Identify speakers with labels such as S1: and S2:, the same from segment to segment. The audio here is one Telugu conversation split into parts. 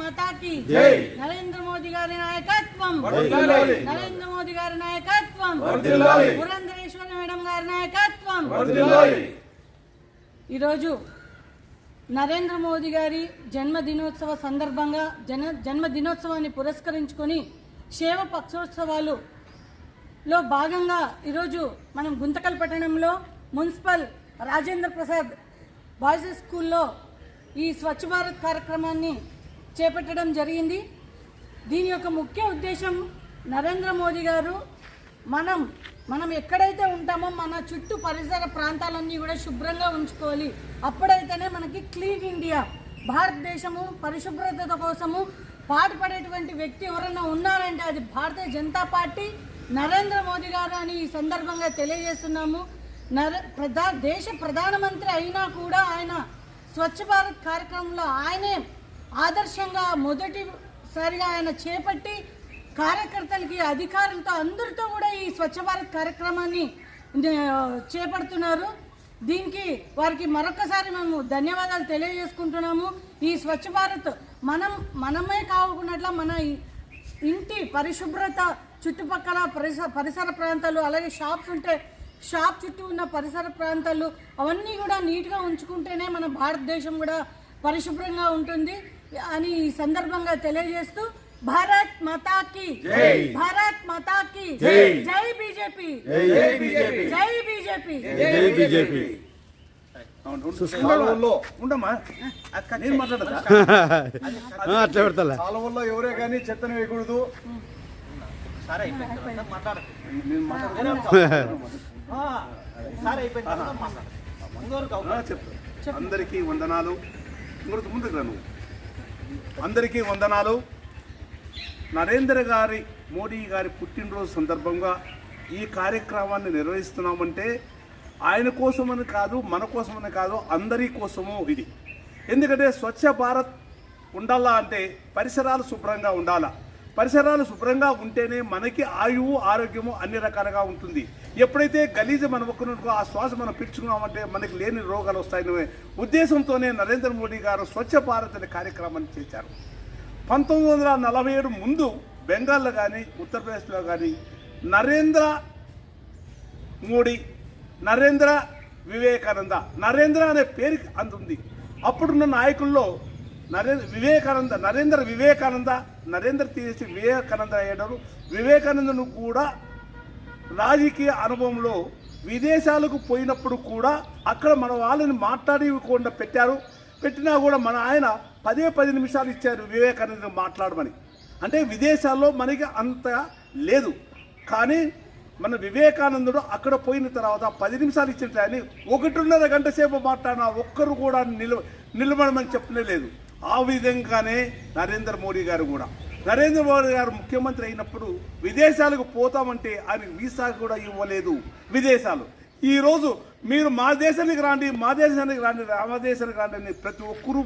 S1: మాతాకి. నరేంద్ర మోదీ గారి నాయకత్వం. నరేంద్ర మోదీ గారి నాయకత్వం. పురంధరేశ్వరి మేడం గారి నాయకత్వం. ఈరోజు నరేంద్ర మోదీ గారి జన్మదినోత్సవ సందర్భంగా జన జన్మదినోత్సవాన్ని పురస్కరించుకొని శేవ పక్షోత్సవాలు లో భాగంగా ఈరోజు మనం గుంతకల్ పట్టణంలో మున్సిపల్ రాజేంద్ర ప్రసాద్ బాయ్స్ స్కూల్లో ఈ స్వచ్ఛ భారత్ కార్యక్రమాన్ని చేపట్టడం జరిగింది. దీని యొక్క ముఖ్య ఉద్దేశం నరేంద్ర మోదీ గారు మనం మనం ఎక్కడైతే ఉంటామో మన చుట్టూ పరిసర ప్రాంతాలన్నీ కూడా శుభ్రంగా ఉంచుకోవాలి. అప్పుడైతేనే మనకి క్లీన్ ఇండియా భారతదేశము పరిశుభ్రత కోసము పాటుపడేటువంటి వ్యక్తి ఎవరైనా ఉన్నారంటే అది భారతీయ జనతా పార్టీ నరేంద్ర మోదీ గారు అని ఈ సందర్భంగా తెలియజేస్తున్నాము. నర ప్రధా దేశ ప్రధానమంత్రి అయినా కూడా ఆయన స్వచ్ఛ భారత్ కార్యక్రమంలో ఆయనే ఆదర్శంగా మొదటిసారిగా ఆయన చేపట్టి కార్యకర్తలకి అధికారులతో అందరితో కూడా ఈ స్వచ్ఛ భారత్ కార్యక్రమాన్ని చేపడుతున్నారు. దీనికి వారికి మరొకసారి మేము ధన్యవాదాలు తెలియజేసుకుంటున్నాము. ఈ స్వచ్ఛ భారత్ మనం మనమే కాకుండా మన ఇంటి పరిశుభ్రత చుట్టుపక్కల పరిసర పరిసర ప్రాంతాలు అలాగే షాప్స్ ఉంటే షాప్ చుట్టూ ఉన్న పరిసర ప్రాంతాలు అవన్నీ కూడా నీట్గా ఉంచుకుంటేనే మన భారతదేశం కూడా పరిశుభ్రంగా ఉంటుంది. అని ఈ సందర్భంగా తెలియజేస్తూ భారత్ మాతాకి
S2: జై.
S1: భారత్ మాతాకి
S2: జై.
S1: జై బీజేపీ.
S2: జై బీజేపీ.
S1: జై బీజేపీ.
S2: అట్లా పెడతా
S3: కాలువల్లో. ఎవరే కానీ చెత్తను వేయకూడదు.
S4: సరే అయిపోయిన
S3: అందరికీ వందనాలు. ఇంకొక ముందుకు రాను అందరికీ వందనాలు. నరేంద్ర గారి మోడీ గారి పుట్టినరోజు సందర్భంగా ఈ కార్యక్రమాన్ని నిర్వహిస్తున్నామంటే ఆయన కోసమని కాదు మన కోసమని కాదు అందరి కోసము ఇది. ఎందుకంటే స్వచ్ఛ భారత్ ఉండాలా అంటే పరిసరాలు శుభ్రంగా ఉండాలా? పరిసరాలు శుభ్రంగా ఉంటేనే మనకి ఆయువు ఆరోగ్యము అన్ని రకాలుగా ఉంటుంది. ఎప్పుడైతే గలీజ మనం ఒక్కనుకో ఆ శ్వాస మనం పిలుచుకున్నామంటే మనకి లేని రోగాలు వస్తాయనే ఉద్దేశంతోనే నరేంద్ర మోడీ గారు స్వచ్ఛ భారత్ అనే కార్యక్రమాన్ని చేశారు. పంతొమ్మిది వందల నలభై ఏడు ముందు బెంగాల్లో కానీ ఉత్తరప్రదేశ్లో కానీ నరేంద్ర మోడీ నరేంద్ర వివేకానంద నరేంద్ర అనే పేరుకి అందుంది అప్పుడున్న నాయకుల్లో నరేంద్ర వివేకానంద నరేంద్ర వివేకానంద నరేంద్ర తీసి వివేకానంద అయ్యాడు వివేకానందను కూడా రాజకీయ అనుభవంలో విదేశాలకు పోయినప్పుడు కూడా అక్కడ మన వాళ్ళని మాట్లాడకుండా పెట్టారు. పెట్టినా కూడా మన ఆయన పదే పది నిమిషాలు ఇచ్చారు వివేకానంద మాట్లాడమని. అంటే విదేశాల్లో మనకి అంత లేదు. కానీ మన వివేకానందుడు అక్కడ పోయిన తర్వాత పది నిమిషాలు ఇచ్చిన ఒకటిన్నర గంట సేపు మాట్లాడినా ఒక్కరు కూడా నిల నిలబడమని చెప్పలేదు ఆ విధంగానే నరేంద్ర మోడీ గారు కూడా. నరేంద్ర మోడీ గారు ముఖ్యమంత్రి అయినప్పుడు విదేశాలకు పోతామంటే ఆయన వీసా కూడా ఇవ్వలేదు. విదేశాలు. ఈరోజు మీరు మా దేశానికి రాండి మా దేశానికి రాండి మా దేశానికి రాండి అని ప్రతి ఒక్కరూ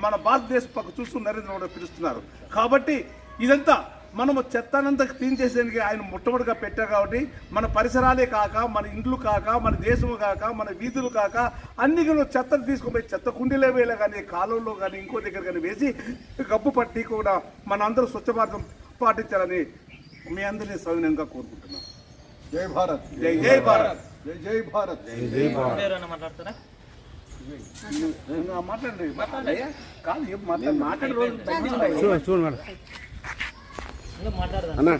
S3: మన భారతదేశ పక్క చూస్తూ నరేంద్ర మోడీ పిలుస్తున్నారు. కాబట్టి ఇదంతా మనము చెత్తనంతా క్లీన్ చేసేందుకు ఆయన మొట్టమొదటిగా పెట్టారు కాబట్టి మన పరిసరాలే కాక మన ఇండ్లు కాక మన దేశము కాక మన వీధులు కాక అన్ని కూడా చెత్తను తీసుకుపోయి చెత్త కుండీలో వేయలే కానీ కాలువలో కానీ ఇంకో దగ్గర కానీ వేసి గబ్బు పట్టి కూడా మన అందరూ స్వచ్ఛ భారతం పాటించాలని మీ అందరినీ సవినయంగా కోరుకుంటున్నాను. జై భారత్.
S4: జై జై భారత్.
S3: జై జై భారత్.
S4: ఎవరైనా మాట్లాడతారా?
S3: మాట్లాడండి. కాదు మాట్లాడు మాట్లాడు
S2: అన్నా